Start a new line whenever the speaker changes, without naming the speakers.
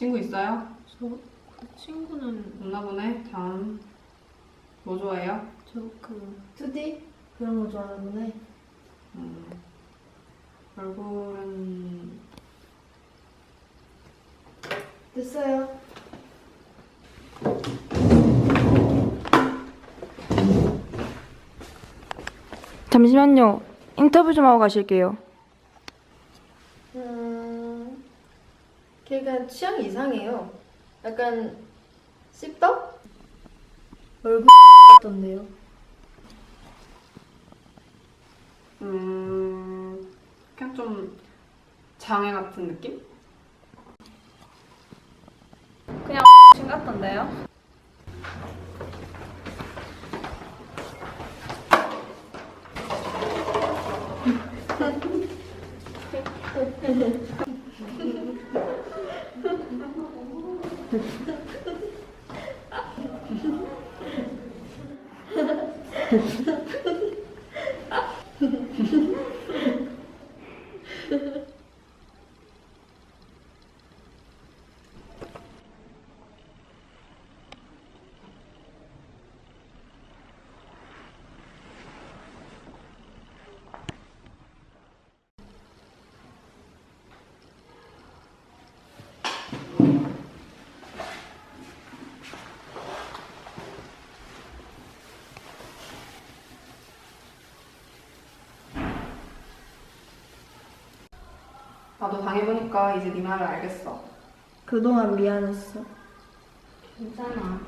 친구 있어요?
저 그 친구는
없나 보네. 다음. 뭐 좋아해요?
저 그
2D? 그런 거 좋아하는 거네.
음. 얼굴은
됐어요.
잠시만요. 인터뷰 좀 하고 가실게요.
걔가 취향이 이상해요. 약간 씹덕? 얼굴 같던데요.
음 그냥 좀 장애 같은 느낌?
신 같던데요? Ha ha ha.
나도 당해보니까 이제 네 말을 알겠어.
그동안 미안했어.
괜찮아.